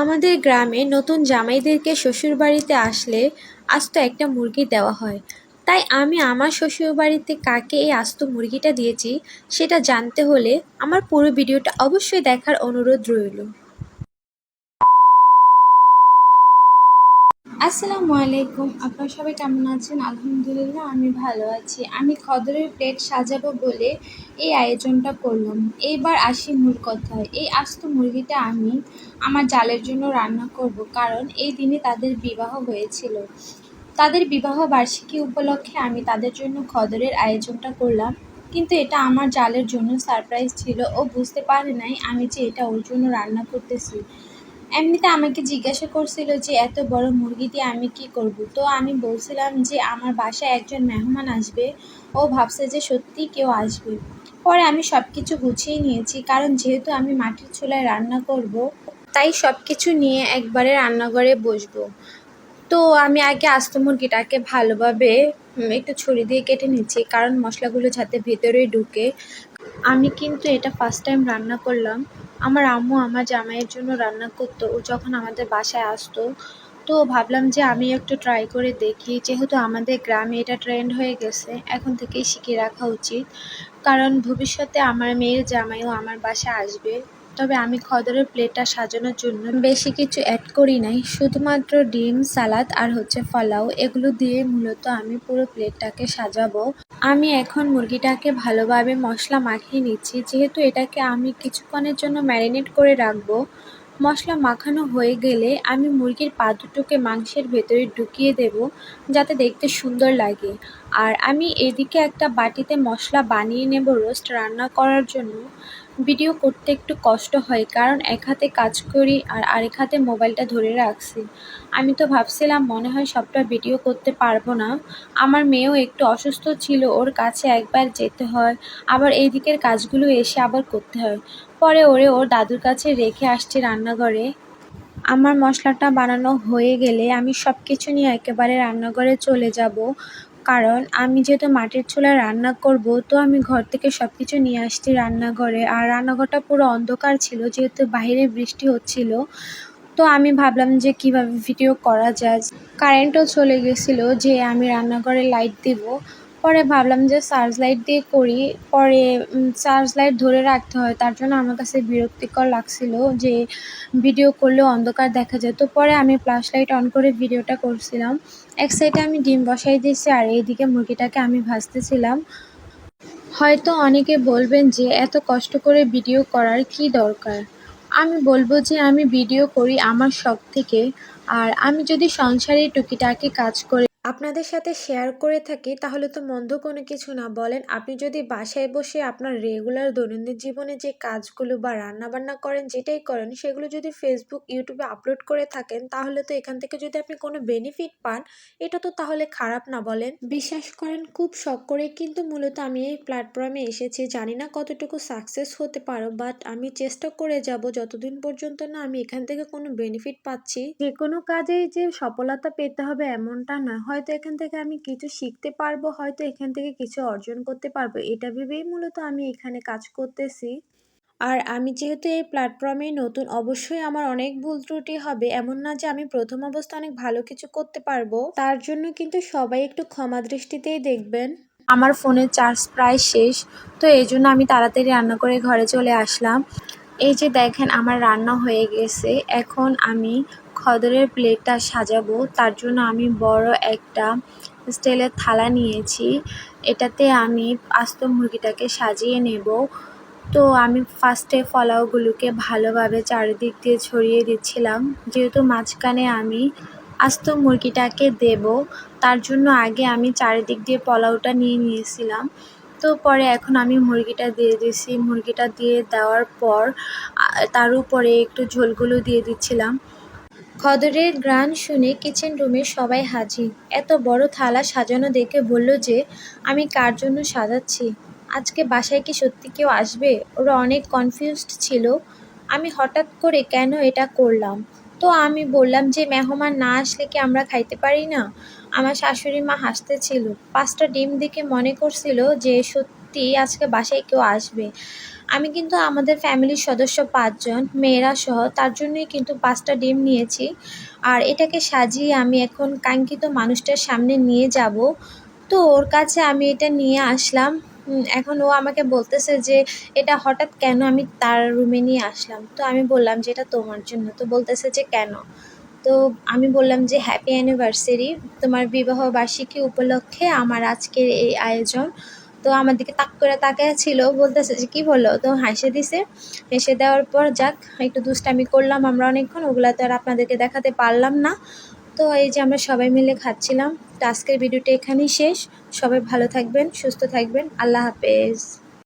আমাদের গ্রামে নতুন জামাইদেরকে শ্বশুরবাড়িতে আসলে আস্ত একটা মুরগি দেওয়া হয়। তাই আমি আমার শ্বশুরবাড়িতে কাকে এই আস্ত মুরগিটা দিয়েছি, সেটা জানতে হলে আমার পুরো ভিডিওটা অবশ্যই দেখার অনুরোধ রইল। আসসালামু আলাইকুম। আপনারা সবাই কেমন আছেন? আলহামদুলিল্লাহ, আমি ভালো আছি। আমি খদরের প্লেট সাজাবো বলে এই আয়োজনটা করলাম। এইবার আসি মূল কথায়। এই আস্ত মুরগিটা আমি আমার জালের জন্য রান্না করব কারণ এই দিনে তাদের বিবাহ হয়েছিল। তাদের বিবাহ বার্ষিকী উপলক্ষে আমি তাদের জন্য খদরের আয়োজনটা করলাম। কিন্তু এটা আমার জালের জন্য সারপ্রাইজ ছিল ও বুঝতে পারে নাই আমি যে এটা ওর জন্য রান্না করতেছি। এমনিতে আমাকে জিজ্ঞাসা করছিল যে, এত বড় মুরগি দিয়ে আমি কি করব? তো আমি বলছিলাম যে, আমার বাসায় একজন মেহমান আসবে। ও ভাবছে যে সত্যি কেউ আসবে। পরে আমি সব কিছু গুছিয়ে নিয়েছি, কারণ যেহেতু আমি মাটির চুলায় রান্না করব, তাই সব কিছু নিয়ে একবারে রান্নাঘরে বসবো। তো আমি আগে আস্ত মুরগিটাকে ভালোভাবে একটু ছুরি দিয়ে কেটে নিচ্ছি, কারণ মশলাগুলো যাতে ভেতরে ঢুকে। আমি কিন্তু এটা ফার্স্ট টাইম রান্না করলাম। আমার আম্মু আমার জামাইয়ের জন্য রান্না করতো। ও যখন আমাদের বাসায় আসতো, তো ভাবলাম যে আমি একটু ট্রাই করে দেখি। যেহেতু আমাদের গ্রামে এটা ট্রেন্ড হয়ে গেছে, এখন থেকেই শিখে রাখা উচিত। কারণ ভবিষ্যতে আমার মেয়ের জামাইও আমার বাসায় আসবে। তবে আমি খদরের প্লেটটা সাজানোর জন্য বেশি কিছু অ্যাড করি নাই। শুধুমাত্র ডিম, সালাদ আর হচ্ছে ফলাও, এগুলো দিয়ে মূলত আমি পুরো প্লেটটাকে সাজাবো। আমি এখন মুরগিটাকে ভালোভাবে মশলা মাখিয়ে নিচ্ছি। যেহেতু এটাকে আমি কিছুক্ষণের জন্য ম্যারিনেট করে রাখব, মশলা মাখানো হয়ে গেলে আমি মুরগির পা দুটোকে মাংসের ভেতরে ঢুকিয়ে দেব, যাতে দেখতে সুন্দর লাগে। আর আমি এদিকে একটা বাটিতে মশলা বানিয়ে নেব রোস্ট রান্না করার জন্য। ভিডিও করতে একটু কষ্ট হয়, কারণ এক হাতে কাজ করি আর আরেক হাতে মোবাইলটা ধরে রাখছি। আমি তো ভাবছিলাম, মনে হয় সবটা ভিডিও করতে পারব না। আমার মেয়েও একটু অসুস্থ ছিল, ওর কাছে একবার যেতে হয়, আবার এই দিকের কাজগুলো এসে আবার করতে হয়। পরে ওরে ওর দাদুর কাছে রেখে আসছি রান্নাঘরে। আমার মশলাটা বানানো হয়ে গেলে আমি সব কিছু নিয়ে একেবারে রান্নাঘরে চলে যাব। কারণ আমি যেহেতু মাটির চুলায় রান্না করব, তো আমি ঘর থেকে সব কিছু নিয়ে আসছি রান্নাঘরে। আর রান্নাঘরটা পুরো অন্ধকার ছিল, যেহেতু বাইরে বৃষ্টি হচ্ছিল, তো আমি ভাবলাম যে কীভাবে ভিডিও করা যায়। কারেন্টও চলে গেছিল যে আমি রান্নাঘরে লাইট দিব। পরে ভাবলাম যে সার্চ লাইট দিয়ে করি। পরে সার্চ লাইট ধরে রাখতে হয়। তার জন্য আমার কাছে বিরক্তিকর লাগছিল যে ভিডিও করলে অন্ধকার দেখা যায় তো পরে আমি ফ্ল্যাশ লাইট অন করে ভিডিওটা করছিলাম। এক সাইডে আমি ডিম বসাই দিয়েছি, আর এইদিকে মুরগিটাকে আমি ভাজতেছিলাম। হয়তো অনেকে বলবেন যে এত কষ্ট করে ভিডিও করার কি দরকার? আমি বলব যে আমি ভিডিও করি আমার শখ থেকে, আর আমি যদি সংসারে টুকিটাকি কাজ করে আপনাদের সাথে শেয়ার করে থাকি, তাহলে তো মন্দ কোনো কিছু না। বলেন, আপনি যদি বাসায় বসে আপনার রেগুলার দৈনন্দিন জীবনে যে কাজগুলো বা রান্নাবান্না করেন, যেটাই করেন, সেগুলো যদি ফেসবুক ইউটিউবে আপলোড করে থাকেন, তাহলে তো এখান থেকে যদি আপনি কোনো বেনিফিট পান, এটা তো তাহলে খারাপ না, বলেন। বিশ্বাস করেন, খুব শখ করে কিন্তু মূলত আমি এই প্ল্যাটফর্মে এসেছি। জানি না কতটুকু সাকসেস হতে পারো বাট আমি চেষ্টা করে যাব, যতদিন পর্যন্ত না আমি এখান থেকে কোনো বেনিফিট পাচ্ছি। যে কোনো কাজেই যে সফলতা পেতে হবে, এমনটা নয় হয়তো এখান থেকে আমি কিছু শিখতে পারব, হয়তো এখান থেকে কিছু অর্জন করতে পারব। এটা ভেবেই মূলত আমি এখানে কাজ করতেছি। আর আমি যেহেতু এই প্ল্যাটফর্মে নতুন, অবশ্যই আমার অনেক ভুল ত্রুটি হবে। এমন না যে আমি প্রথম অবস্থা অনেক ভালো কিছু করতে পারব। তার জন্য কিন্তু সবাই একটু ক্ষমা দৃষ্টিতেই দেখবেন। আমার ফোনের চার্জ প্রায় শেষ, তো এই জন্য আমি তাড়াতাড়ি রান্না করে ঘরে চলে আসলাম। এই যে দেখেন, আমার রান্না হয়ে গেছে। এখন আমি খদরের প্লেটটা সাজাবো, তার জন্য আমি বড় একটা স্টিলের থালা নিয়েছি। এটাতে আমি আস্ত মুরগিটাকে সাজিয়ে নেব। তো আমি ফার্স্টে ফলাওগুলোকে ভালোভাবে চারিদিক দিয়ে ছড়িয়ে দিচ্ছিলাম। যেহেতু মাঝখানে আমি আস্ত মুরগিটাকে দেব, তার জন্য আগে আমি চারিদিক দিয়ে পোলাওটা নিয়ে নিয়েছিলাম। তো পরে এখন আমি মুরগিটা দিয়ে দিয়েছি। মুরগিটা দিয়ে দেওয়ার পর তার উপরে একটু ঝোলগুলো দিয়ে দিচ্ছিলাম। খদরের গ্রান শুনে কিচেন রুমে সবাই হাজির। এত বড় থালা সাজানো দেখে বলল যে, আমি কার জন্য সাজাচ্ছি? আজকে বাসায় কি সত্যি কেউ আসবে? ওরা অনেক কনফিউজড ছিল। আমি হঠাৎ করে কেন এটা করলাম? তো আমি বললাম যে, মেহমান না আসলে কি আমরা খাইতে পারি না? আমার শাশুড়ি মা হাসতেছিল। পাঁচটা ডিম দেখে মনে করছিল যে, সত্যি সত্যি আজকে বাসায় কেউ আসবে। আমি কিন্তু আমাদের ফ্যামিলির সদস্য পাঁচজন, মেয়েরা সহ, তার জন্যই কিন্তু পাঁচটা ডিম নিয়েছি। আর এটাকে সাজিয়ে আমি এখন কাঙ্ক্ষিত মানুষটার সামনে নিয়ে যাব। তো ওর কাছে আমি এটা নিয়ে আসলাম। এখন ও আমাকে বলতেছে যে এটা হঠাৎ কেন আমি তার রুমে নিয়ে আসলাম। তো আমি বললাম যে এটা তোমার জন্য। তো বলতেছে যে কেন? তো আমি বললাম যে হ্যাপি অ্যানিভার্সারি। তোমার বিবাহ বার্ষিকী উপলক্ষে আমার আজকের এই আয়োজন। তো আমার দিকে তাক করে তাকায় ছিল, বলতেছে যে, কী বলল? তো হাসে দিছে। হেসে দেওয়ার পর যাক, একটু দুষ্টামি করলাম আমরা অনেকক্ষণ, ওগুলো তো আর আপনাদেরকে দেখাতে পারলাম না। তো এই যে আমরা সবাই মিলে খাচ্ছিলাম। তো আজকের ভিডিওটা এখানেই শেষ। সবাই ভালো থাকবেন, সুস্থ থাকবেন। আল্লাহ হাফেজ।